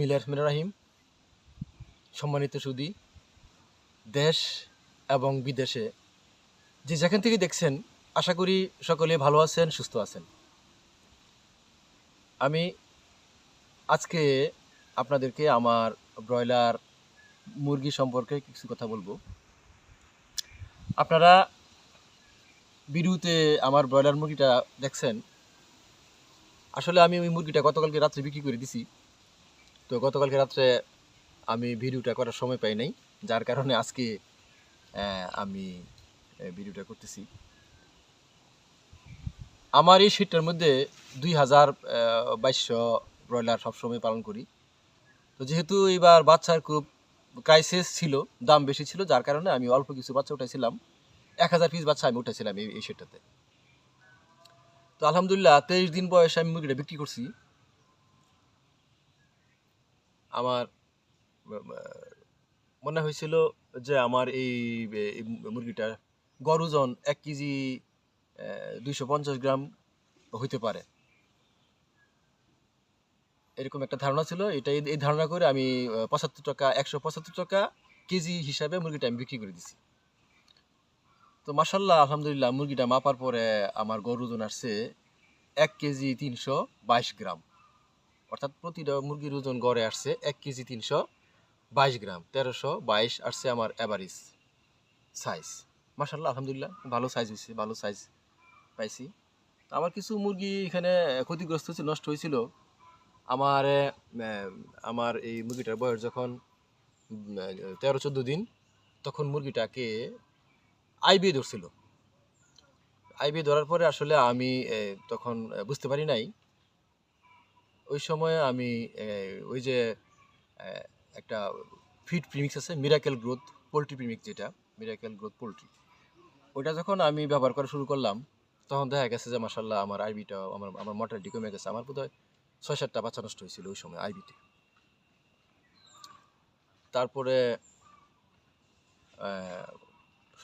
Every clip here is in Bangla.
বিসমিল্লাহ রহমান রাহিম। সম্মানিত সুদী, দেশ এবং বিদেশে যে যেখান থেকে দেখছেন, আশা করি সকলে ভালো আছেন, সুস্থ আছেন। আমি আজকে আপনাদেরকে আমার ব্রয়লার মুরগি সম্পর্কে কিছু কথা বলব। আপনারা বিরুতে আমার ব্রয়লার মুরগিটা দেখছেন। আসলে আমি ওই মুরগিটা গতকালকে রাত্রে বিক্রি করে দিছি। তো গতকালকে রাত্রে আমি ভিডিওটা করার সময় পাই নাই, যার কারণে আজকে আমি ভিডিওটা করতেছি। আমার এই শীতটার মধ্যে দুই হাজার বাইশশো ব্রয়লার সবসময় পালন করি। তো যেহেতু এবার বাচ্চার খুব ক্রাইসিস ছিল, দাম বেশি ছিল, যার কারণে আমি অল্প কিছু বাচ্চা উঠাইছিলাম। এক হাজার পিস বাচ্চা আমি উঠেছিলাম এই সেটটাতে তো আলহামদুলিল্লাহ, তেইশ দিন বয়সে আমি মুরগিটা বিক্রি করছি। আমার মনে হয়েছিল যে আমার এই মুরগিটা গড় ওজন এক কেজি দুইশো পঞ্চাশ গ্রাম হইতে পারে। এরকম একটা ধারণা ছিল। এটা এই- ধারণা করে আমি পঁচাত্তর টাকা, একশো পঁচাত্তর টাকা কেজি হিসাবে মুরগিটা আমি বিক্রি করে দিছি। তো মাসাল্লাহ আলহামদুলিল্লাহ, মুরগিটা মাপার পরে আমার গরু ওজন আসছে এক কেজি তিনশো বাইশ গ্রাম। অর্থাৎ প্রতিটা মুরগির ওজন গড়ে আসছে এক কেজি তিনশো বাইশ গ্রাম, তেরোশো বাইশ আসছে আমার অ্যাভারেজ সাইজ মাসাল্লাহ আলহামদুলিল্লাহ, ভালো সাইজ হয়েছে, ভালো সাইজ পাইছি। আমার কিছু মুরগি এখানে ক্ষতিগ্রস্ত হয়েছিল নষ্ট হয়েছিল। আমার আমার এই মুরগিটার বয়স যখন তেরো চোদ্দ দিন, তখন মুরগিটাকে আইবি ধরছিল। আইবি ধরার পরে আসলে আমি তখন বুঝতে পারি নাই ওই সময় আমি ওই যে একটা ফিড প্রিমিক্স আছে মিরাকেল গ্রোথ পোলট্রি প্রিমিক্স যেটা মিরাকেল গ্রোথ পোলট্রি ওইটা যখন আমি ব্যবহার করা শুরু করলাম, তখন দেখা গেছে যে মাসাল্লাহ আমার আইবিটা আমার আমার মর্টালিটি কমে গেছে। আমার বোধহয় ছয় সাতটা বাচ্চা নষ্ট হয়েছিল ওই সময় আইবিতে তারপরে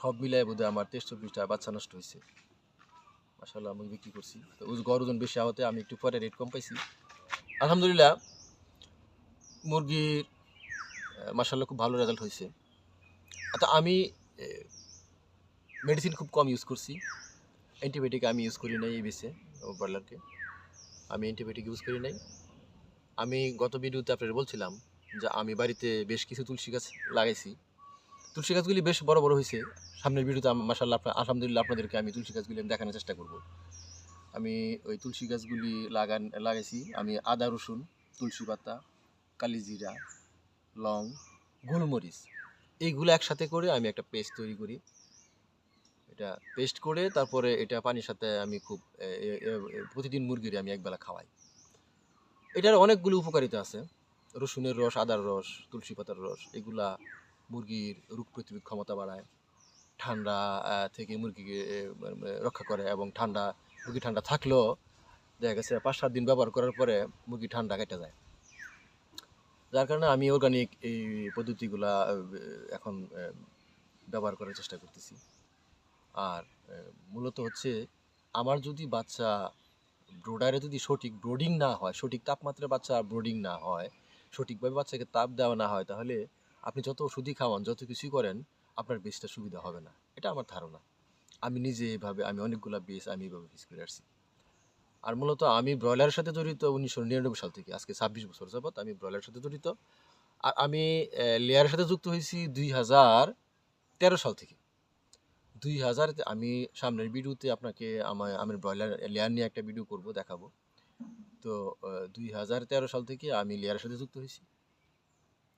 সব মিলাই বোধহয় আমার তেইশ চব্বিশটা বাচ্চা নষ্ট হয়েছে। মাসাল্লাহ আমি বিক্রি করছি। তো গড় ওজন বেশি হওয়াতে আমি একটু পরে রেট কম পাইছি। আলহামদুলিল্লাহ, মুরগির মাসাল্লাহ খুব ভালো রেজাল্ট হয়েছে। আচ্ছা আমি মেডিসিন খুব কম ইউজ করছি। অ্যান্টিবায়োটিক আমি ইউজ করি নাই এই বেসে ব্রয়লারকে আমি অ্যান্টিবায়োটিক ইউজ করি নাই। আমি গত ভিডিওতে আপনাদের বলছিলাম যে আমি বাড়িতে বেশ কিছু তুলসী গাছ লাগাইছি। তুলসী গাছগুলি বেশ বড় বড় হয়েছে। সামনের ভিডিওতে মাসাল্লাহ আপনার আলহামদুলিল্লাহ আপনাদেরকে আমি তুলসী গাছগুলি দেখানোর চেষ্টা করব। আমি ওই তুলসী গাছগুলি লাগান লাগাইছি। আমি আদা রসুন তুলসী পাতা কালিজিরা লং গোলমরিচ এইগুলো একসাথে করে আমি একটা পেস্ট তৈরি করি। এটা পেস্ট করে তারপরে এটা পানির সাথে আমি খুব প্রতিদিন মুরগির আমি একবেলা খাওয়াই। এটার অনেকগুলো উপকারিতা আছে। রসুনের রস আদার রস তুলসী পাতার রস এগুলা মুরগির রোগ প্রতিরোধ ক্ষমতা বাড়ায় ঠান্ডা থেকে মুরগিকে মানে, রক্ষা করে এবং ঠান্ডা মুরগি ঠান্ডা থাকলেও দেখা গেছে পাঁচ সাত দিন ব্যবহার করার পরে মুরগি ঠান্ডা কেটে যায়। যার কারণে আমি অর্গানিক এই পদ্ধতিগুলা এখন ব্যবহার করার চেষ্টা করতেছি। আর মূলত হচ্ছে আমার যদি বাচ্চা ব্রোডারে যদি সঠিক ব্রোডিং না হয়, সঠিক তাপমাত্রায় বাচ্চা ব্রোডিং না হয়, সঠিকভাবে বাচ্চাকে তাপ দেওয়া না হয়, তাহলে আপনি যত ওষুধই খাওয়ান, যত কিছুই করেন, আপনার বেসটা সুবিধা হবে না। এটা আমার ধারণা। আমি নিজে এভাবে, আমি অনেকগুলা বেস আমি এভাবে ফিস করে আসছি। আর মূলত আমি ব্রয়লারের সাথে জড়িত উনিশশো নিরানব্বই সাল থেকে, আজকে ছাব্বিশ বছর যাবৎ আমি ব্রয়লারের সাথে জড়িত। আর আমি লেয়ারের সাথে যুক্ত হয়েছি দুই হাজার তেরো সাল থেকে। দুই হাজার আমি সামনের ভিডিওতে আপনাকে আমার আমি ব্রয়লার লেয়ার নিয়ে একটা ভিডিও করব, দেখাবো। তো দুই হাজার তেরো সাল থেকে আমি লেয়ারের সাথে যুক্ত হয়েছি।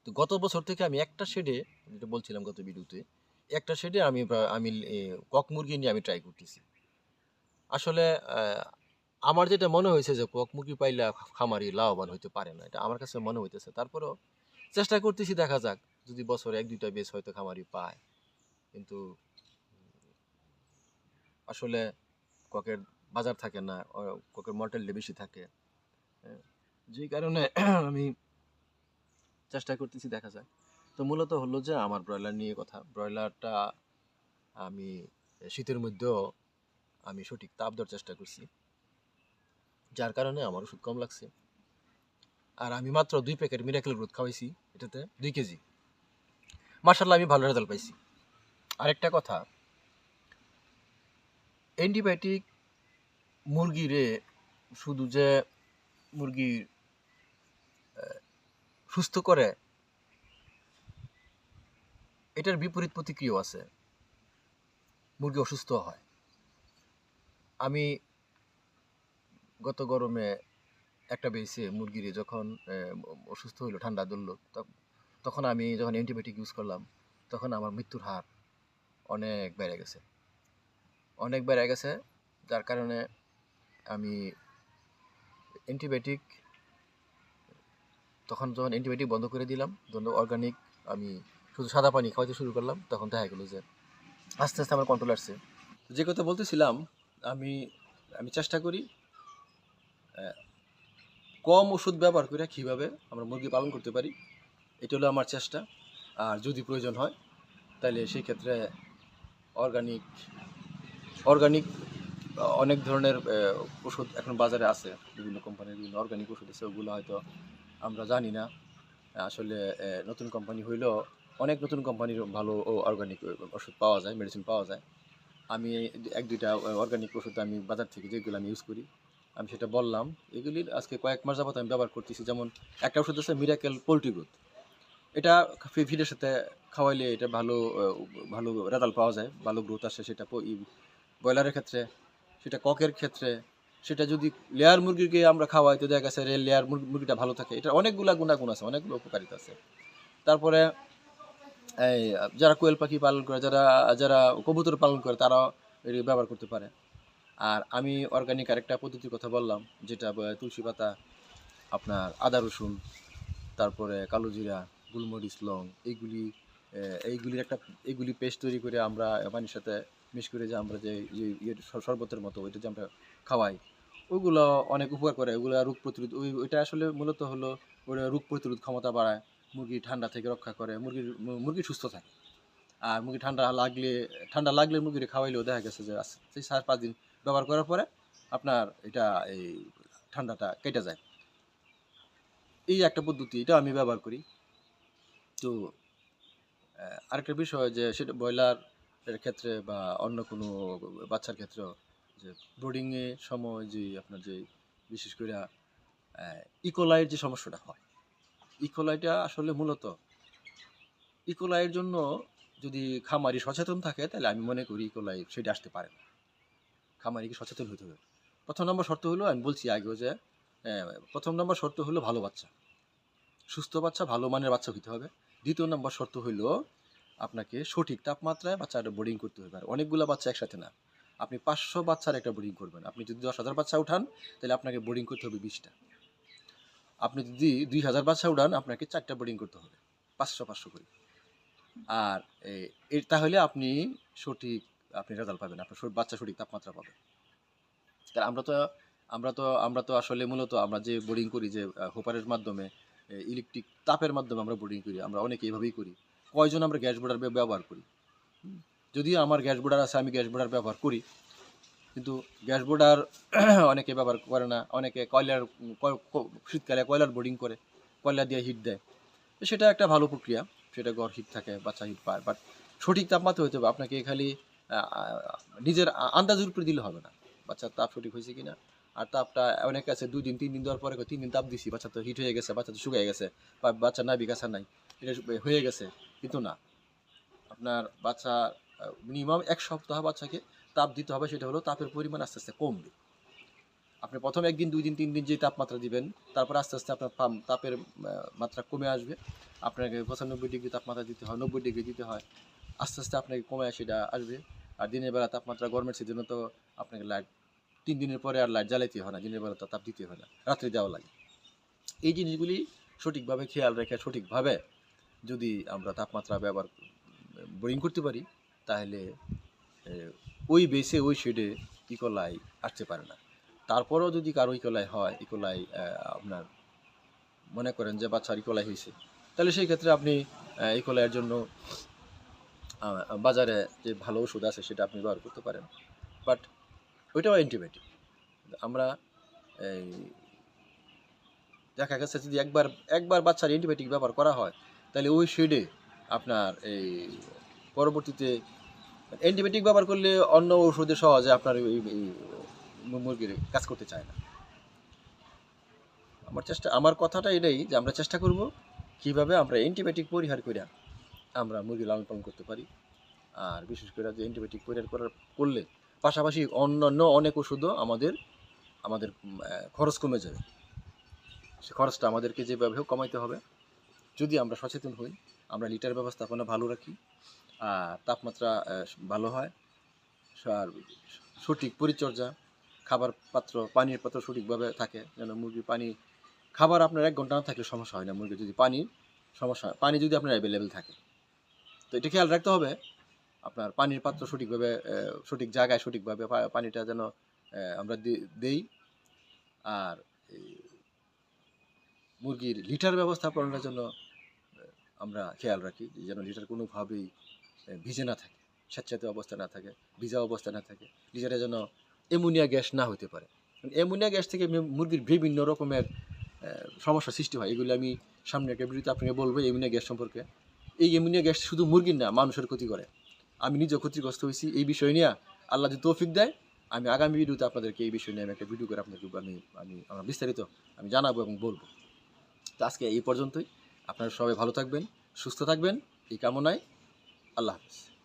তো গত বছর থেকে আমি একটা শেডে যেটা বলছিলাম গত ভিডিওতে একটা শেডে আমি আমি কক মুরগি নিয়ে আমি ট্রাই করতেছি। আসলে আমার যেটা মনে হয়েছে যে কক মুরগি পাইলে খামারি লাভবান হইতে পারে না, এটা আমার কাছে মনে হইতেছে। তারপরেও চেষ্টা করতেছি, দেখা যাক, যদি বছরে এক, দুইটা বেশ হয়তো খামারি পায়। কিন্তু, আসলে ককের বাজার থাকে না ককের মর্টালিটি বেশি থাকে। যেই কারণে আমি চেষ্টা করতেছি, দেখা যাক। তো মূলত হলো যে আমার ব্রয়লার নিয়ে কথা। ব্রয়লারটা আমি শীতের মধ্যেও আমি সঠিক তাপ দেওয়ার চেষ্টা করছি, যার কারণে আমার ওষুধ কম লাগছে। আর আমি মাত্র দুই প্যাকেট মিরাকেল গ্রোথ খাওয়াইছি এটাতে, দুই কেজি। মার্শাল্লাহ আমি ভালো রেজাল্ট পাইছি। আরেকটা কথা, অ্যান্টিবায়োটিক মুরগিরে শুধু যে মুরগি সুস্থ করে এটার বিপরীত প্রতিক্রিয়াও আছে। মুরগি অসুস্থ হয়। আমি গত গরমে একটা বেসে মুরগির যখন অসুস্থ হইল, ঠান্ডা ধরলো, তখ- তখন আমি যখন অ্যান্টিবায়োটিক ইউজ করলাম, তখন আমার মৃত্যুর হার অনেক বেড়ে গেছে। অনেক বেড়ে গেছে, যার কারণে আমি অ্যান্টিবায়োটিক, তখন যখন অ্যান্টিবায়োটিক বন্ধ করে দিলাম অর্গানিক আমি শুধু সাদা পানি খাওয়াতে শুরু করলাম, তখন দেখা গেলো যে আস্তে আস্তে আমার কন্ট্রোল আসছে। যে কথা বলতেছিলাম, আমি আমি চেষ্টা করি কম ওষুধ ব্যবহার করে কীভাবে আমরা মুরগি পালন করতে পারি, এটা হলো আমার চেষ্টা। আর যদি প্রয়োজন হয় তাহলে সেই ক্ষেত্রে অর্গানিক অর্গানিক অনেক ধরনের ওষুধ এখন বাজারে আছে, বিভিন্ন কোম্পানির বিভিন্ন অর্গানিক ওষুধ আছে, ওগুলো হয়তো আমরা জানি না। আসলে নতুন কোম্পানি হইলেও অনেক নতুন কোম্পানির ভালো অর্গানিক ওষুধ পাওয়া যায় মেডিসিন পাওয়া যায়। আমি এক দুইটা অর্গানিক ওষুধ আমি বাজার থেকে যেগুলো আমি ইউজ করি, আমি সেটা বললাম। এগুলির আজকে কয়েক মাস যাবত আমি ব্যবহার করতেছি, যেমন একটা ওষুধ আছে মিরাকেল পোলট্রি গ্রোথ এটা ফিডের সাথে খাওয়াইলে এটা ভালো ভালো রেজাল্ট পাওয়া যায়, ভালো গ্রোথ আসে সেটা ব্রয়লারের ক্ষেত্রে, সেটা ককের ক্ষেত্রে, সেটা যদি লেয়ার মুরগিকে আমরা খাওয়াই, তো দেখা গেছে লেয়ার মুরগিটা ভালো থাকে। এটা অনেকগুলা গুণাগুণ আছে, অনেকগুলো উপকারিতা আছে। তারপরে এই, যারা কোয়েল পাখি পালন করে, যারা যারা কবুতর পালন করে, তারাও এটি ব্যবহার করতে পারে। আর আমি অর্গানিক আরেকটা পদ্ধতির কথা বললাম, যেটা তুলসী পাতা, আপনার আদা রসুন, তারপরে কালো জিরা, গুলমরিচ, লং, এইগুলি এইগুলির একটা, এইগুলি পেস্ট তৈরি করে আমরা পানির সাথে মিশ করে যে আমরা যে ইয়ে শরবতের মতো ওইটা যে আমরা খাওয়াই ওইগুলো অনেক উপকার করে। ওইগুলো রোগ প্রতিরোধ, ওই, ওইটা আসলে মূলত হলো ওটা রোগ প্রতিরোধ ক্ষমতা বাড়ায়। মুরগি ঠান্ডা থেকে রক্ষা করে, মুরগির মুরগি সুস্থ থাকে। আর মুরগি ঠান্ডা লাগলে ঠান্ডা লাগলে মুরগির খাওয়াইলেও দেখা গেছে যে সেই চার পাঁচ দিন ব্যবহার করার পরে আপনার এটা এই ঠান্ডাটা কেটে যায়। এই একটা পদ্ধতি, এটা আমি ব্যবহার করি। তো আরেকটা বিষয় যে সেটা ব্রয়লার এর ক্ষেত্রে বা অন্য কোনো বাচ্চার ক্ষেত্রে যে ব্রোডিংয়ের সময় যে আপনার যে বিশেষ করে ইকোলাইয়ের যে সমস্যাটা হয় ইকোলাইটা আসলে মূলত ইকোলাইয়ের জন্য যদি খামারি সচেতন থাকে, তাহলে আমি মনে করি ইকোলাই সেটা আসতে পারে না। খামারিকে সচেতন হতে হবে। প্রথম নম্বর শর্ত হলো, আমি বলছি আগেও যে প্রথম নম্বর শর্ত হলো ভালো বাচ্চা। সুস্থ বাচ্চা, ভালো মানের বাচ্চা হতে হবে। দ্বিতীয় নম্বর শর্ত হলো আপনাকে সঠিক তাপমাত্রায় বাচ্চাটা বোর্ডিং করতে হবে। আর অনেকগুলো বাচ্চা একসাথে না। আপনি পাঁচশো বাচ্চার একটা বোর্ডিং করবেন। আপনি যদি দশ হাজার বাচ্চা উঠান, তাহলে আপনাকে বোর্ডিং করতে হবে বিশটা। আপনি যদি দুই হাজার বাচ্চা উড়ান, আপনাকে চারটা বোর্ডিং করতে হবে, পাঁচশো পাঁচশো করে। আর এ- এ- তাহলে আপনি সঠিক, আপনি রেজাল্ট পাবেন, আপনার বাচ্চা সঠিক তাপমাত্রা পাবে কারণ আমরা তো আমরা তো আমরা তো আসলে মূলত আমরা যে বোর্ডিং করি, যে হোপারের মাধ্যমে ইলেকট্রিক তাপের মাধ্যমে আমরা বোর্ডিং করি, আমরা অনেকে এইভাবেই করি। কয়জন আমরা গ্যাস বোর্ডার ব্যবহার করি। যদিও আমার গ্যাস বোর্ডার আছে, আমি গ্যাস বোর্ডার ব্যবহার করি কিন্তু গ্যাস বোর্ডার অনেকে ব্যবহার করে না। অনেকে কয়লার ক- ক- শীতকালে কয়লার বোর্ডিং করে, কয়লা দিয়ে হিট দেয়। তো সেটা একটা ভালো প্রক্রিয়া, সেটা গড় হিট থাকে, বাচ্চা হিট পায়। বাট সঠিক তাপমাত্রা হতে হবে। আপনাকে খালি নিজের আন্দাজের উপরে দিলে হবে না। বাচ্চার তাপ সঠিক হয়েছে কিনা? আর তাপটা অনেক আছে, দুই দিন, তিন দিন দেওয়ার পরে তিন দিন তাপ দিছি, বাচ্চা তো হিট হয়ে গেছে, বাচ্চা তো শুকিয়ে গেছে, বা বাচ্চা নাই, বিকাশা নাই। এটা হয়ে গেছে, কিন্তু না। আপনার বাচ্চা মিনিমাম এক সপ্তাহ বাচ্চাকে তাপ দিতে হবে সেটা হলো তাপের পরিমাণ আস্তে আস্তে কমবে। আপনি প্রথম একদিন, দুই দিন, তিন দিন যে তাপমাত্রা দিবেন, তারপর আস্তে আস্তে আপনার পাম- তাপের মাত্রা কমে আসবে। আপনাকে পঁচানব্বই ডিগ্রি তাপমাত্রা দিতে হয়, নব্বই ডিগ্রি দিতে হয়। আস্তে আস্তে আপনাকে কমে সেটা আসবে। আর দিনের বেলা তাপমাত্রা গরমের সিজনে তো আপনাকে লাইট তিন দিনের পরে আর লাইট জ্বালাইতে হয় না, দিনের বেলা তাপ দিতে হয় না, রাত্রে দেওয়া লাগে। এই জিনিসগুলি সঠিকভাবে খেয়াল রেখে, সঠিকভাবে যদি আমরা তাপমাত্রা ব্যবহার বোরিং করতে পারি, তাহলে ওই বেসে ওই শেডে ইকোলাই আসতে পারে না। তারপরেও যদি কারও ইকোলাই হয়, ইকোলাই আপনার মনে করেন যে বাচ্চার ইকোলাই হয়েছে তাহলে সেই ক্ষেত্রে আপনি ইকোলাইয়ের জন্য বাজারে যে ভালো ওষুধ আছে সেটা আপনি ব্যবহার করতে পারেন। বাট ওইটাও অ্যান্টিবায়োটিক আমরা এই দেখা গেছে যদি একবার একবার বাচ্চার অ্যান্টিবায়োটিক ব্যবহার করা হয়, তাহলে ওই শেডে আপনার এই পরবর্তীতে অ্যান্টিবায়োটিক ব্যবহার করলে অন্য ওষুধে সহজে আপনার মুরগির কাজ করতে চায় না। আমার চেষ্টা, আমার কথাটা এটাই যে আমরা চেষ্টা করব কীভাবে আমরা অ্যান্টিবায়োটিক পরিহার করে আমরা মুরগি লালন পালন করতে পারি। আর বিশেষ করে যে অ্যান্টিবায়োটিক পরিহার করার, করলে পাশাপাশি অন্যান্য অনেক ওষুধও আমাদের আমাদের খরচ কমে যাবে। সে খরচটা আমাদেরকে যেভাবে কমাইতে হবে। যদি আমরা সচেতন হই, আমরা লিটার ব্যবস্থাপনা ভালো রাখি তাপমাত্রা ভালো হয়। আর সঠিক পরিচর্যা, খাবার পাত্র, পানির পাত্র সঠিকভাবে থাকে, যেন মুরগির পানি, খাবার আপনার এক ঘণ্টা না থাকলে সমস্যা হয় না। মুরগির যদি পানির সমস্যা। পানি যদি আপনার অ্যাভেলেবেল থাকে। তো এটা খেয়াল রাখতে হবে, আপনার পানির পাত্র সঠিকভাবে সঠিক জায়গায় সঠিকভাবে পানিটা যেন আমরা দেই। আর মুরগির লিটার ব্যবস্থাপনার জন্য আমরা খেয়াল রাখি, যেন লিটার কোনোভাবেই ভিজে না থাকে স্বেচ্ছাতে অবস্থা না থাকে, ভিজা অবস্থা না থাকে লিটারে যেন অ্যামোনিয়া গ্যাস না হতে পারে। অ্যামোনিয়া গ্যাস থেকে মুরগির বিভিন্ন রকমের সমস্যা সৃষ্টি হয়। এগুলো আমি সামনে একটা ভিডিওতে আপনাকে বলব অ্যামোনিয়া গ্যাস সম্পর্কে। এই অ্যামোনিয়া গ্যাস শুধু মুরগির না, মানুষের ক্ষতি করে। আমি নিজেও ক্ষতিগ্রস্ত হয়েছি এই বিষয় নিয়ে। আল্লাহ যদি তৌফিক দেয়, আমি আগামী ভিডিওতে আপনাদেরকে এই বিষয় নিয়ে আমি একটা ভিডিও করে আপনাদেরকে আমি আমি, আমার বিস্তারিত আমি জানাব এবং বলব। তো আজকে এই পর্যন্তই। আপনারা সবাই ভালো থাকবেন, সুস্থ থাকবেন। এই কামনায় আল্লাহ হাফিজ।